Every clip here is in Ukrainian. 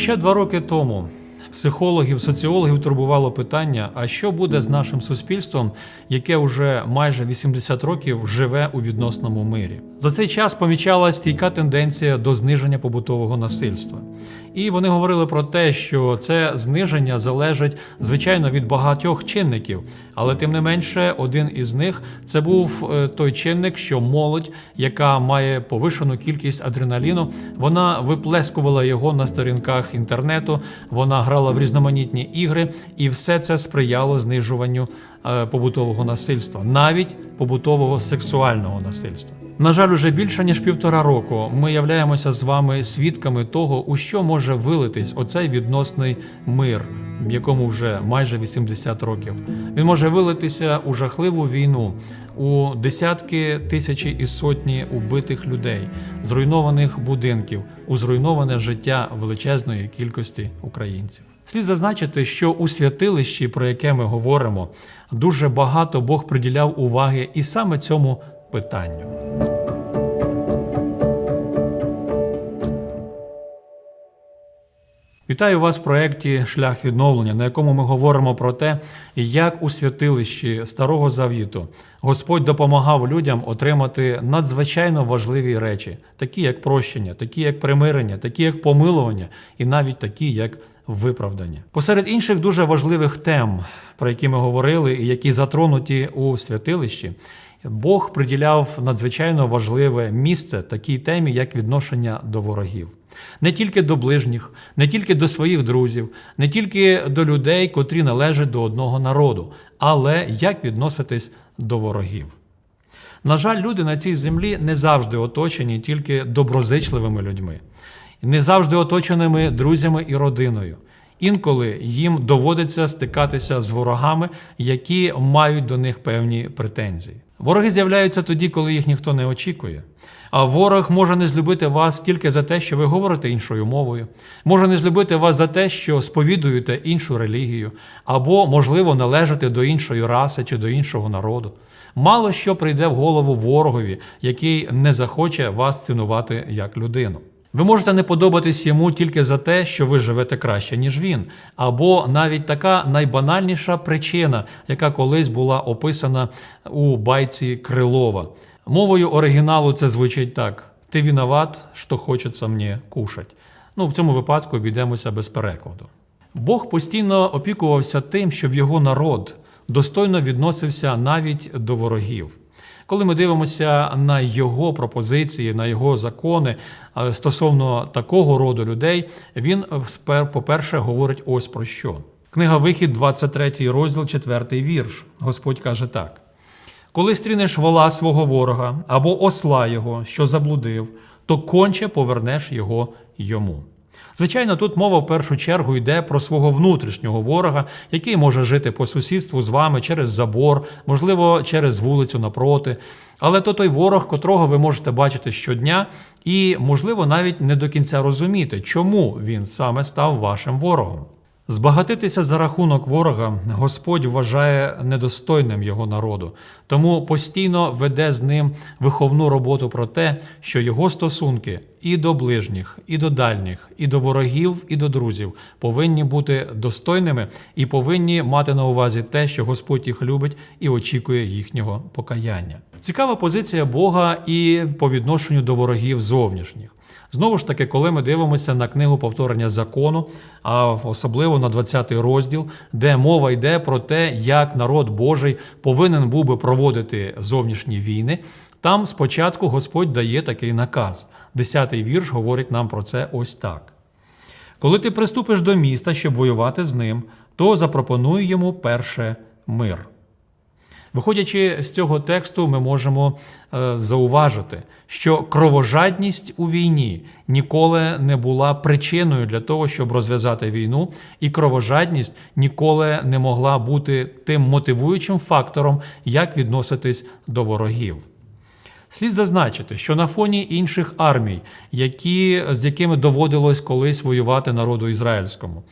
ще два роки тому психологів, соціологів турбувало питання: а що буде з нашим суспільством, яке вже майже 80 років живе у відносному мирі? За цей час помічалась стійка тенденція до зниження побутового насильства. І вони говорили про те, що це зниження залежить звичайно від багатьох чинників, але тим не менше, один із них це був е, той чинник, що молодь, яка має повишену кількість адреналіну, вона виплескувала його на сторінках інтернету, вона грала в різноманітні ігри, і все це сприяло знижуванню е, побутового насильства, навіть побутового сексуального насильства. На жаль, уже більше ніж півтора року ми являємося з вами свідками того, у що може вилитись оцей відносний мир, якому вже майже 80 років. Він може вилитися у жахливу війну, у десятки тисячі і сотні убитих людей, зруйнованих будинків, у зруйноване життя величезної кількості українців. Слід зазначити, що у святилищі, про яке ми говоримо, дуже багато Бог приділяв уваги і саме цьому питанню. Вітаю вас в проєкті Шлях відновлення, на якому ми говоримо про те, як у святилищі Старого Завіту Господь допомагав людям отримати надзвичайно важливі речі, такі як прощення, такі як примирення, такі як помилування, і навіть такі як виправдання. Посеред інших дуже важливих тем, про які ми говорили, і які затронуті у святилищі. Бог приділяв надзвичайно важливе місце такій темі, як відношення до ворогів. Не тільки до ближніх, не тільки до своїх друзів, не тільки до людей, котрі належать до одного народу, але як відноситись до ворогів. На жаль, люди на цій землі не завжди оточені тільки доброзичливими людьми, не завжди оточеними друзями і родиною. Інколи їм доводиться стикатися з ворогами, які мають до них певні претензії. Вороги з'являються тоді, коли їх ніхто не очікує. А ворог може не злюбити вас тільки за те, що ви говорите іншою мовою, може не злюбити вас за те, що сповідуєте іншу релігію, або, можливо, належите до іншої раси чи до іншого народу. Мало що прийде в голову ворогові, який не захоче вас цінувати як людину. Ви можете не подобатись йому тільки за те, що ви живете краще, ніж він, або навіть така найбанальніша причина, яка колись була описана у байці Крилова. Мовою оригіналу це звучить так: ти виноват, що хочеться мені кушать. Ну, в цьому випадку обійдемося без перекладу. Бог постійно опікувався тим, щоб його народ достойно відносився навіть до ворогів. Коли ми дивимося на його пропозиції, на його закони е, стосовно такого роду людей, він, спер- по-перше, говорить ось про що. Книга Вихід, 23 розділ, 4 вірш. Господь каже так: коли стрінеш вола свого ворога або осла його, що заблудив, то конче повернеш його йому. Звичайно, тут мова в першу чергу йде про свого внутрішнього ворога, який може жити по сусідству з вами через забор, можливо, через вулицю напроти. Але то той ворог, котрого ви можете бачити щодня, і, можливо, навіть не до кінця розуміти, чому він саме став вашим ворогом. Збагатитися за рахунок ворога Господь вважає недостойним його народу, тому постійно веде з ним виховну роботу про те, що його стосунки і до ближніх, і до дальніх, і до ворогів, і до друзів повинні бути достойними і повинні мати на увазі те, що Господь їх любить і очікує їхнього покаяння. Цікава позиція Бога і по відношенню до ворогів зовнішніх. Знову ж таки, коли ми дивимося на книгу повторення закону, а особливо на 20 розділ, де мова йде про те, як народ Божий повинен був би проводити зовнішні війни, там спочатку Господь дає такий наказ. Десятий вірш говорить нам про це ось так. Коли ти приступиш до міста, щоб воювати з ним, то запропонуй йому перше мир. Виходячи з цього тексту, ми можемо е, зауважити, що кровожадність у війні ніколи не була причиною для того, щоб розв'язати війну, і кровожадність ніколи не могла бути тим мотивуючим фактором, як відноситись до ворогів. Слід зазначити, що на фоні інших армій, які, з якими доводилось колись воювати народу ізраїльському,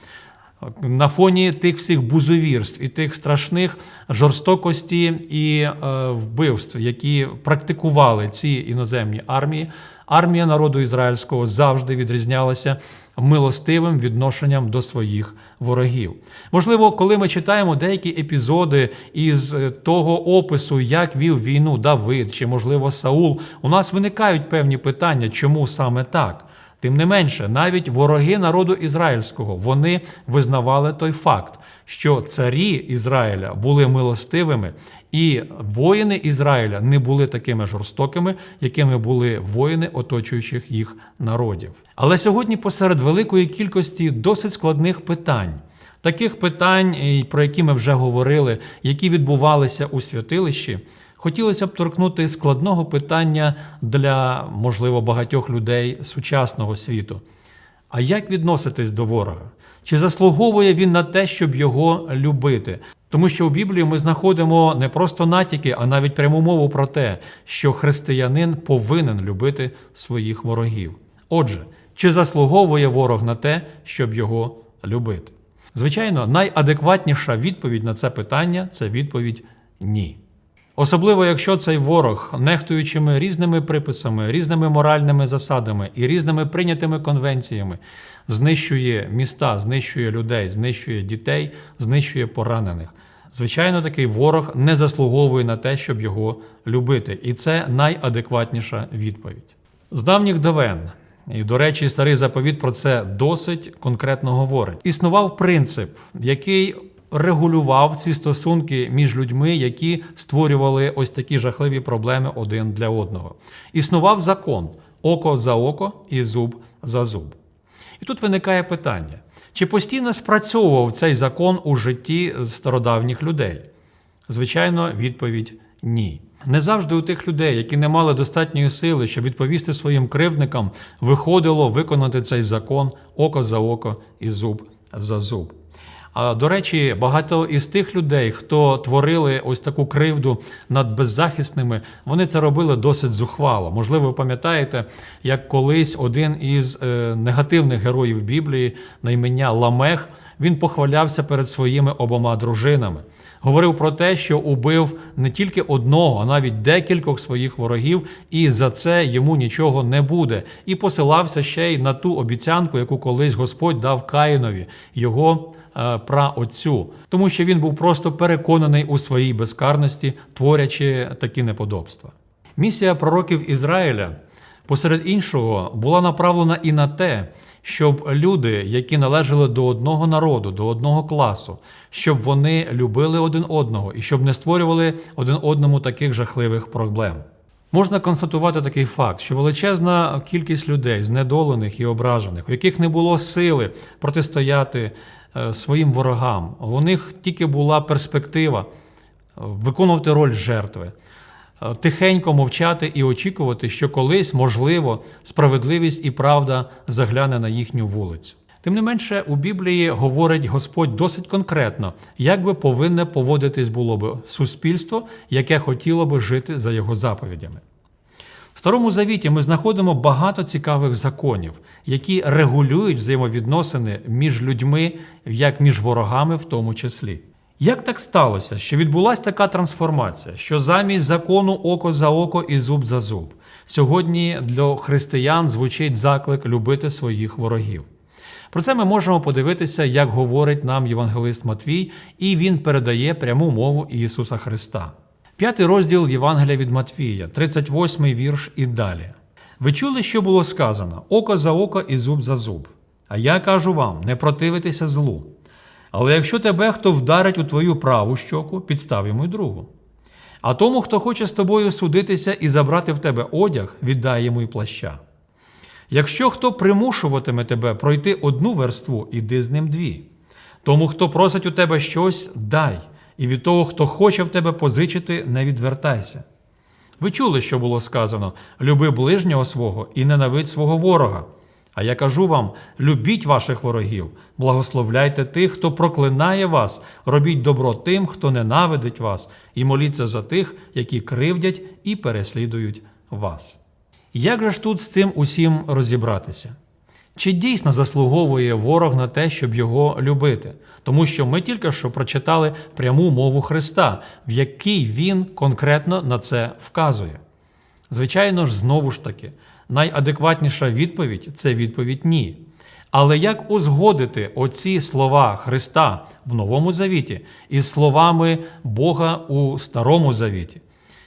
на фоні тих всіх бузовірств і тих страшних жорстокості і е, вбивств, які практикували ці іноземні армії, армія народу ізраїльського завжди відрізнялася милостивим відношенням до своїх ворогів. Можливо, коли ми читаємо деякі епізоди із е, того опису, як вів війну Давид чи, можливо, Саул, у нас виникають певні питання, чому саме так. Тим не менше, навіть вороги народу ізраїльського вони визнавали той факт, що царі Ізраїля були милостивими, і воїни Ізраїля не були такими жорстокими, якими були воїни оточуючих їх народів. Але сьогодні, посеред великої кількості досить складних питань. Таких питань, про які ми вже говорили, які відбувалися у святилищі, хотілося б торкнути складного питання для, можливо, багатьох людей сучасного світу. А як відноситись до ворога? Чи заслуговує він на те, щоб його любити? Тому що у Біблії ми знаходимо не просто натяки, а навіть пряму мову про те, що християнин повинен любити своїх ворогів. Отже, чи заслуговує ворог на те, щоб його любити? Звичайно, найадекватніша відповідь на це питання це відповідь ні. Особливо, якщо цей ворог, нехтуючими різними приписами, різними моральними засадами і різними прийнятими конвенціями, знищує міста, знищує людей, знищує дітей, знищує поранених. Звичайно, такий ворог не заслуговує на те, щоб його любити, і це найадекватніша відповідь. З давніх давен, і, до речі, старий заповіт про це досить конкретно говорить. Існував принцип, який регулював ці стосунки між людьми, які створювали ось такі жахливі проблеми один для одного. Існував закон око за око і зуб за зуб. І тут виникає питання: чи постійно спрацьовував цей закон у житті стародавніх людей? Звичайно, відповідь ні. Не завжди у тих людей, які не мали достатньої сили, щоб відповісти своїм кривдникам, виходило виконати цей закон око за око і зуб за зуб. А до речі, багато із тих людей, хто творили ось таку кривду над беззахисними, вони це робили досить зухвало. Можливо, ви пам'ятаєте, як колись один із е, негативних героїв Біблії на ім'я Ламех він похвалявся перед своїми обома дружинами. Говорив про те, що убив не тільки одного, а навіть декількох своїх ворогів, і за це йому нічого не буде. І посилався ще й на ту обіцянку, яку колись Господь дав Каїнові, його е, праотцю, тому що він був просто переконаний у своїй безкарності, творячи такі неподобства. Місія пророків Ізраїля. Посеред іншого була направлена і на те, щоб люди, які належали до одного народу, до одного класу, щоб вони любили один одного і щоб не створювали один одному таких жахливих проблем. Можна констатувати такий факт, що величезна кількість людей, знедолених і ображених, у яких не було сили протистояти е, своїм ворогам, у них тільки була перспектива е, виконувати роль жертви. Е, Тихенько мовчати і очікувати, що колись, можливо, справедливість і правда загляне на їхню вулицю. Тим не менше, у Біблії говорить Господь досить конкретно, як би повинне поводитись було б суспільство, яке хотіло би жити за його заповідями. В Старому Завіті ми знаходимо багато цікавих законів, які регулюють взаємовідносини між людьми, як між ворогами, в тому числі. Як так сталося, що відбулася така трансформація, що замість закону око за око і зуб за зуб сьогодні для християн звучить заклик любити своїх ворогів? Про це ми можемо подивитися, як говорить нам євангелист Матвій, і він передає пряму мову Ісуса Христа. П'ятий розділ Євангелія від Матвія, 38 вірш і далі. Ви чули, що було сказано: око за око і зуб за зуб. А я кажу вам: не противитися злу. Але якщо тебе хто вдарить у твою праву щоку, підстав йому й другу. А тому, хто хоче з тобою судитися і забрати в тебе одяг, віддай йому й плаща. Якщо хто примушуватиме тебе пройти одну верству, іди з ним дві. Тому, хто просить у тебе щось, дай, і від того, хто хоче в тебе позичити, не відвертайся. Ви чули, що було сказано: люби ближнього свого і ненавидь свого ворога. А я кажу вам: любіть ваших ворогів, благословляйте тих, хто проклинає вас, робіть добро тим, хто ненавидить вас, і моліться за тих, які кривдять і переслідують вас. Як же ж тут з цим усім розібратися? Чи дійсно заслуговує ворог на те, щоб його любити? Тому що ми тільки що прочитали пряму мову Христа, в якій Він конкретно на це вказує. Звичайно ж, знову ж таки, найадекватніша відповідь це відповідь ні. Але як узгодити оці слова Христа в Новому Завіті із словами Бога у Старому Завіті?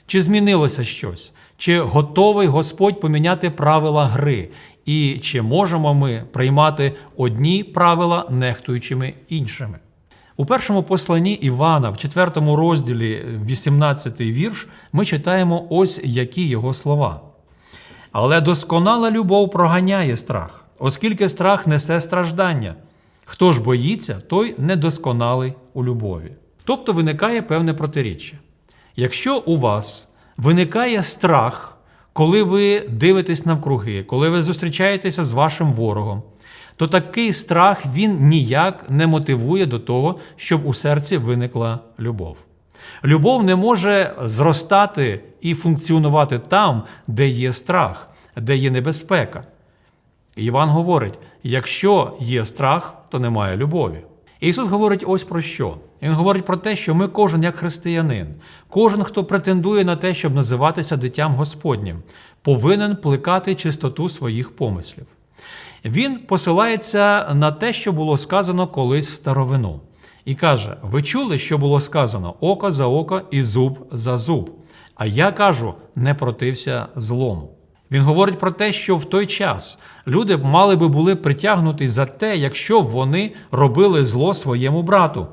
Чи змінилося щось? Чи готовий Господь поміняти правила гри? І чи можемо ми приймати одні правила, нехтуючими іншими? У першому посланні Івана, в 4 розділі, 18 вірш, ми читаємо ось які його слова. Але досконала любов проганяє страх, оскільки страх несе страждання. Хто ж боїться, той недосконалий у любові. Тобто виникає певне протиріччя. Якщо у вас виникає страх, коли ви дивитесь навкруги, коли ви зустрічаєтеся з вашим ворогом, то такий страх він ніяк не мотивує до того, щоб у серці виникла любов. Любов не може зростати і функціонувати там, де є страх, де є небезпека. Іван говорить: якщо є страх, то немає любові. Ісус говорить ось про що. Він говорить про те, що ми, кожен як християнин, кожен, хто претендує на те, щоб називатися дитям Господнім, повинен плекати чистоту своїх помислів. Він посилається на те, що було сказано колись в старовину, і каже: Ви чули, що було сказано око за око і зуб за зуб. А я кажу, не протився злому. Він говорить про те, що в той час люди мали би були притягнуті за те, якщо вони робили зло своєму брату.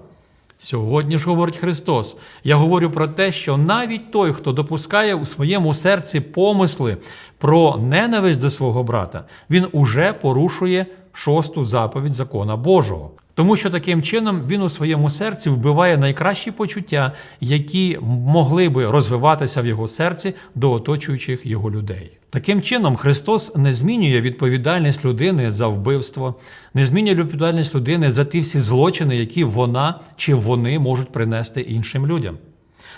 Сьогодні ж говорить Христос. Я говорю про те, що навіть той, хто допускає у своєму серці помисли про ненависть до свого брата, він уже порушує шосту заповідь закона Божого. Тому що таким чином він у своєму серці вбиває найкращі почуття, які могли би розвиватися в його серці до оточуючих його людей. Таким чином, Христос не змінює відповідальність людини за вбивство, не змінює відповідальність людини за ті всі злочини, які вона чи вони можуть принести іншим людям.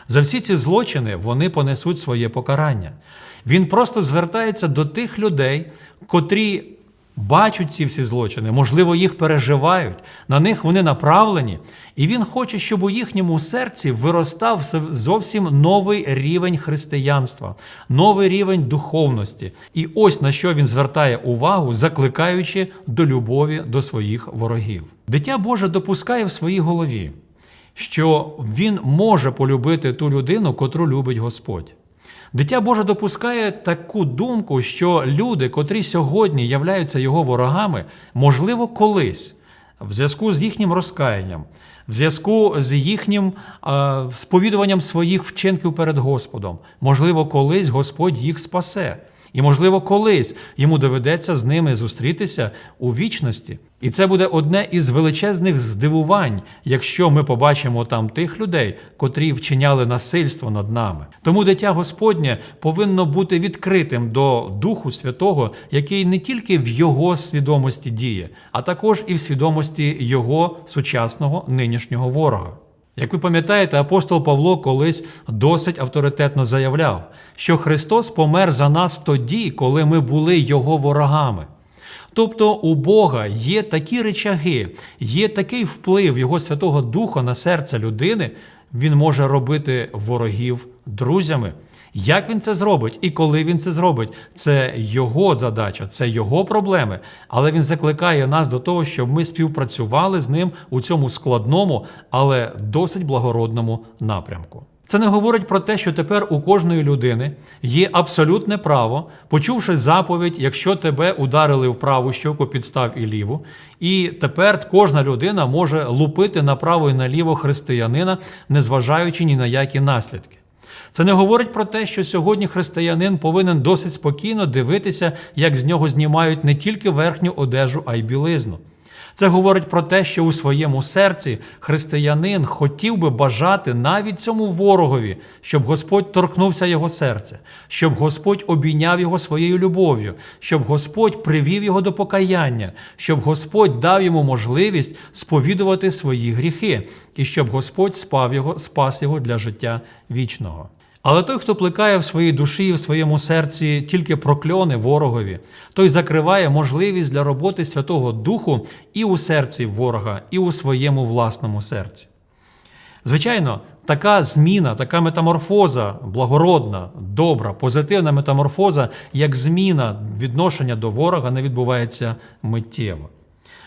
За всі ці злочини вони понесуть своє покарання. Він просто звертається до тих людей, котрі бачать ці всі злочини, можливо, їх переживають, на них вони направлені, і він хоче, щоб у їхньому серці виростав зовсім новий рівень християнства, новий рівень духовності. І ось на що він звертає увагу, закликаючи до любові до своїх ворогів. Дитя Боже допускає в своїй голові, що він може полюбити ту людину, котру любить Господь. Дитя Боже допускає таку думку, що люди, котрі сьогодні являються його ворогами, можливо, колись, в зв'язку з їхнім розкаянням, в зв'язку з їхнім е, сповідуванням своїх вчинків перед Господом, можливо, колись Господь їх спасе. І, можливо, колись йому доведеться з ними зустрітися у вічності. І це буде одне із величезних здивувань, якщо ми побачимо там тих людей, котрі вчиняли насильство над нами. Тому дитя Господнє повинно бути відкритим до Духу Святого, який не тільки в його свідомості діє, а також і в свідомості його сучасного нинішнього ворога. Як ви пам'ятаєте, апостол Павло колись досить авторитетно заявляв, що Христос помер за нас тоді, коли ми були Його ворогами. Тобто у Бога є такі речаги, є такий вплив Його Святого Духа на серце людини, Він може робити ворогів друзями. Як він це зробить і коли він це зробить, це його задача, це його проблеми. Але він закликає нас до того, щоб ми співпрацювали з ним у цьому складному, але досить благородному напрямку. Це не говорить про те, що тепер у кожної людини є абсолютне право, почувши заповідь, якщо тебе ударили в праву щоку, підстав і ліву, і тепер кожна людина може лупити направо і наліво християнина, незважаючи ні на які наслідки. Це не говорить про те, що сьогодні християнин повинен досить спокійно дивитися, як з нього знімають не тільки верхню одежу, а й білизну. Це говорить про те, що у своєму серці християнин хотів би бажати навіть цьому ворогові, щоб Господь торкнувся його серця, щоб Господь обійняв його своєю любов'ю, щоб Господь привів його до покаяння, щоб Господь дав йому можливість сповідувати свої гріхи, і щоб Господь спав його, спас його для життя вічного. Але той, хто плекає в своїй душі і в своєму серці тільки прокльони ворогові, той закриває можливість для роботи Святого Духу і у серці ворога, і у своєму власному серці. Звичайно, така зміна, така метаморфоза, благородна, добра, позитивна метаморфоза, як зміна відношення до ворога, не відбувається миттєво.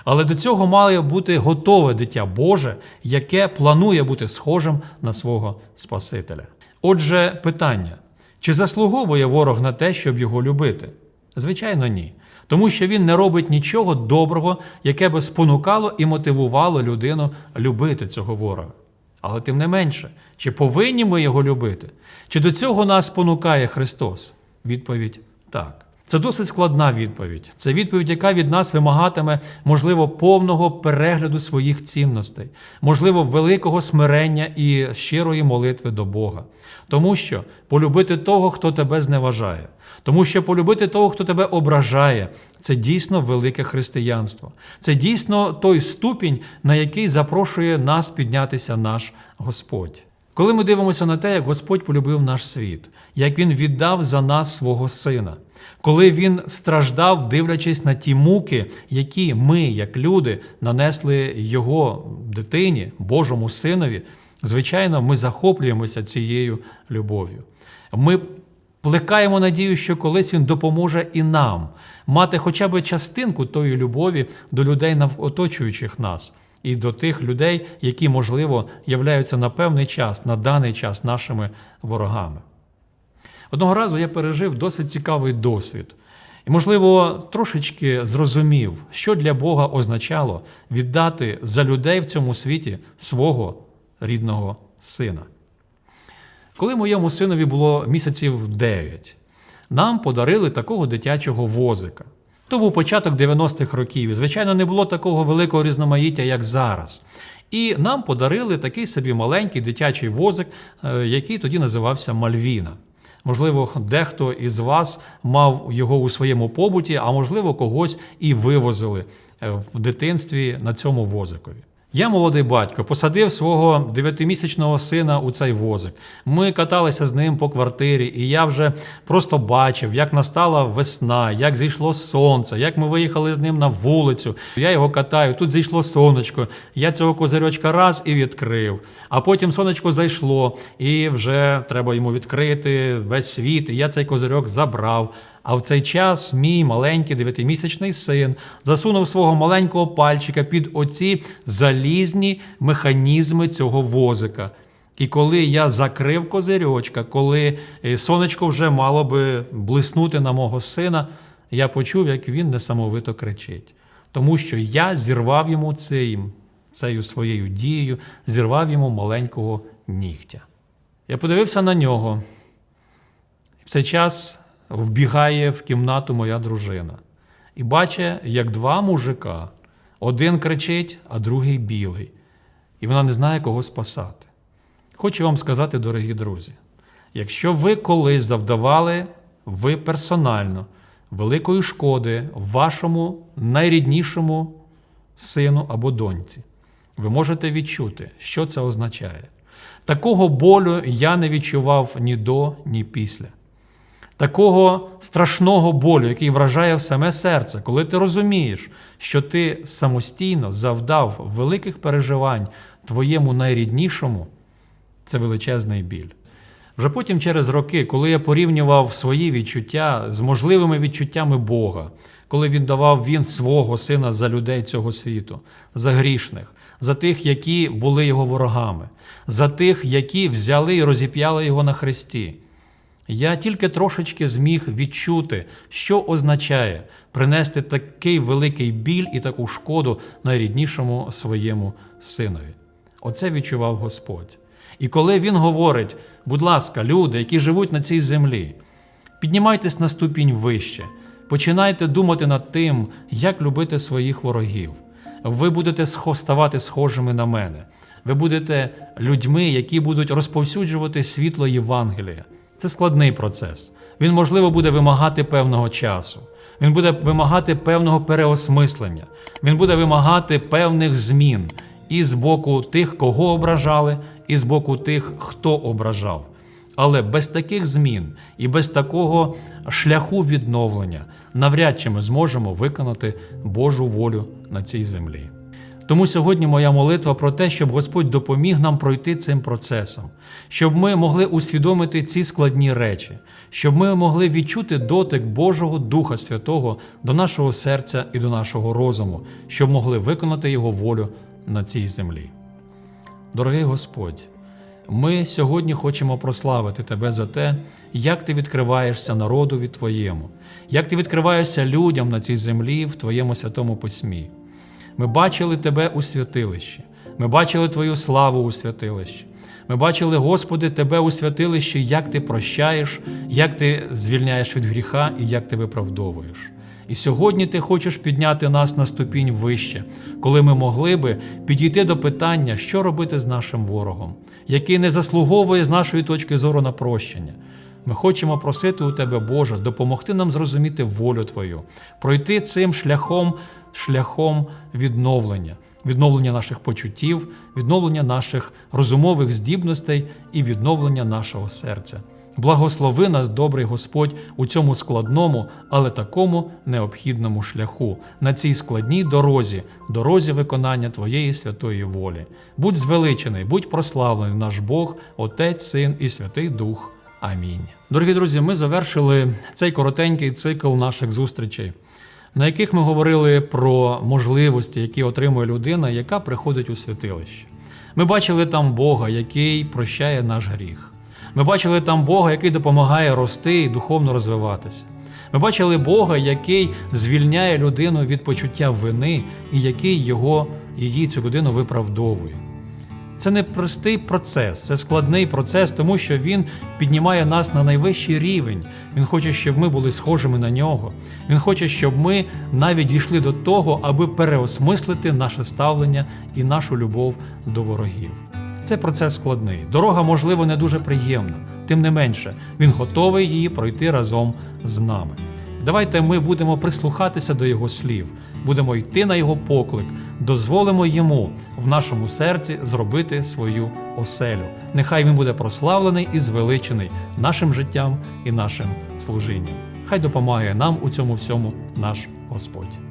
Але до цього має бути готове дитя Боже, яке планує бути схожим на свого Спасителя. Отже, питання: чи заслуговує ворог на те, щоб його любити? Звичайно, ні. Тому що він не робить нічого доброго, яке би спонукало і мотивувало людину любити цього ворога. Але тим не менше, чи повинні ми його любити? Чи до цього нас спонукає Христос? Відповідь так. Це досить складна відповідь. Це відповідь, яка від нас вимагатиме, можливо, повного перегляду своїх цінностей, можливо, великого смирення і щирої молитви до Бога. Тому що полюбити того, хто тебе зневажає, тому що полюбити того, хто тебе ображає, це дійсно велике християнство. Це дійсно той ступінь, на який запрошує нас піднятися наш Господь. Коли ми дивимося на те, як Господь полюбив наш світ, як Він віддав за нас свого Сина, коли Він страждав, дивлячись на ті муки, які ми, як люди, нанесли Його дитині, Божому Синові, звичайно, ми захоплюємося цією любов'ю. Ми плекаємо надію, що колись Він допоможе і нам мати хоча б частинку тої любові до людей, оточуючих нас і до тих людей, які, можливо, являються на певний час, на даний час нашими ворогами. Одного разу я пережив досить цікавий досвід. І, можливо, трошечки зрозумів, що для Бога означало віддати за людей в цьому світі свого рідного сина. Коли моєму синові було місяців 9, нам подарили такого дитячого возика. То був початок 90-х років. і, Звичайно, не було такого великого різноманіття, як зараз. І нам подарили такий собі маленький дитячий возик, е, який тоді називався Мальвіна. Можливо, дехто із вас мав його у своєму побуті, а можливо, когось і вивозили е, в дитинстві на цьому возикові. Я, молодий батько, посадив свого дев'ятимісячного сина у цей возик. Ми каталися з ним по квартирі, і я вже просто бачив, як настала весна, як зійшло сонце, як ми виїхали з ним на вулицю. Я його катаю, тут зійшло сонечко. Я цього козирьочка раз і відкрив. А потім сонечко зайшло, і вже треба йому відкрити весь світ. І я цей козирьок забрав. А в цей час мій маленький дев'ятимісячний син засунув свого маленького пальчика під оці залізні механізми цього возика. І коли я закрив козирьочка, коли е, сонечко вже мало би блиснути на мого сина, я почув, як він несамовито кричить. Тому що я зірвав йому цим, цією своєю дією, зірвав йому маленького нігтя. Я подивився на нього. В цей час вбігає в кімнату моя дружина і бачить, як два мужика, один кричить, а другий білий, і вона не знає, кого спасати. Хочу вам сказати, дорогі друзі, якщо ви колись завдавали, ви персонально великої шкоди вашому найріднішому сину або доньці, ви можете відчути, що це означає. Такого болю я не відчував ні до, ні після такого страшного болю, який вражає в саме серце, коли ти розумієш, що ти самостійно завдав великих переживань твоєму найріднішому, це величезний біль. Вже потім, через роки, коли я порівнював свої відчуття з можливими відчуттями Бога, коли віддавав Він свого сина за людей цього світу, за грішних, за тих, які були його ворогами, за тих, які взяли і розіп'яли його на хресті. Я тільки трошечки зміг відчути, що означає принести такий великий біль і таку шкоду найріднішому своєму синові. Оце відчував Господь. І коли Він говорить, будь ласка, люди, які живуть на цій землі, піднімайтесь на ступінь вище, починайте думати над тим, як любити своїх ворогів. Ви будете ставати схожими на мене. Ви будете людьми, які будуть розповсюджувати світло Євангелія. Це складний процес. Він, можливо, буде вимагати певного часу. Він буде вимагати певного переосмислення. Він буде вимагати певних змін і з боку тих, кого ображали, і з боку тих, хто ображав. Але без таких змін і без такого шляху відновлення навряд чи ми зможемо виконати Божу волю на цій землі. Тому сьогодні моя молитва про те, щоб Господь допоміг нам пройти цим процесом, щоб ми могли усвідомити ці складні речі, щоб ми могли відчути дотик Божого Духа Святого до нашого серця і до нашого розуму, щоб могли виконати Його волю на цій землі. Дорогий Господь, ми сьогодні хочемо прославити Тебе за те, як Ти відкриваєшся народові Твоєму, як Ти відкриваєшся людям на цій землі в Твоєму святому письмі. Ми бачили Тебе у святилищі, ми бачили Твою славу у святилищі. Ми бачили, Господи, Тебе у святилищі, як Ти прощаєш, як Ти звільняєш від гріха і як Ти виправдовуєш. І сьогодні ти хочеш підняти нас на ступінь вище, коли ми могли би підійти до питання, що робити з нашим ворогом, який не заслуговує з нашої точки зору на прощення. Ми хочемо просити у Тебе, Боже, допомогти нам зрозуміти волю Твою, пройти цим шляхом, шляхом відновлення, відновлення наших почуттів, відновлення наших розумових здібностей і відновлення нашого серця. Благослови нас, добрий Господь, у цьому складному, але такому необхідному шляху, на цій складній дорозі, дорозі виконання Твоєї святої волі. Будь звеличений, будь прославлений наш Бог, Отець, Син і Святий Дух. Амінь. Дорогі друзі, ми завершили цей коротенький цикл наших зустрічей, на яких ми говорили про можливості, які отримує людина, яка приходить у святилище. Ми бачили там Бога, який прощає наш гріх. Ми бачили там Бога, який допомагає рости і духовно розвиватися. Ми бачили Бога, який звільняє людину від почуття вини і який його, її цю людину виправдовує. Це не простий процес, це складний процес, тому що він піднімає нас на найвищий рівень. Він хоче, щоб ми були схожими на нього. Він хоче, щоб ми навіть дійшли до того, аби переосмислити наше ставлення і нашу любов до ворогів. Це процес складний. Дорога, можливо, не дуже приємна, тим не менше, він готовий її пройти разом з нами. Давайте ми будемо прислухатися до Його слів, будемо йти на Його поклик, дозволимо йому в нашому серці зробити свою оселю. Нехай він буде прославлений і звеличений нашим життям і нашим служінням. Хай допомагає нам у цьому всьому наш Господь.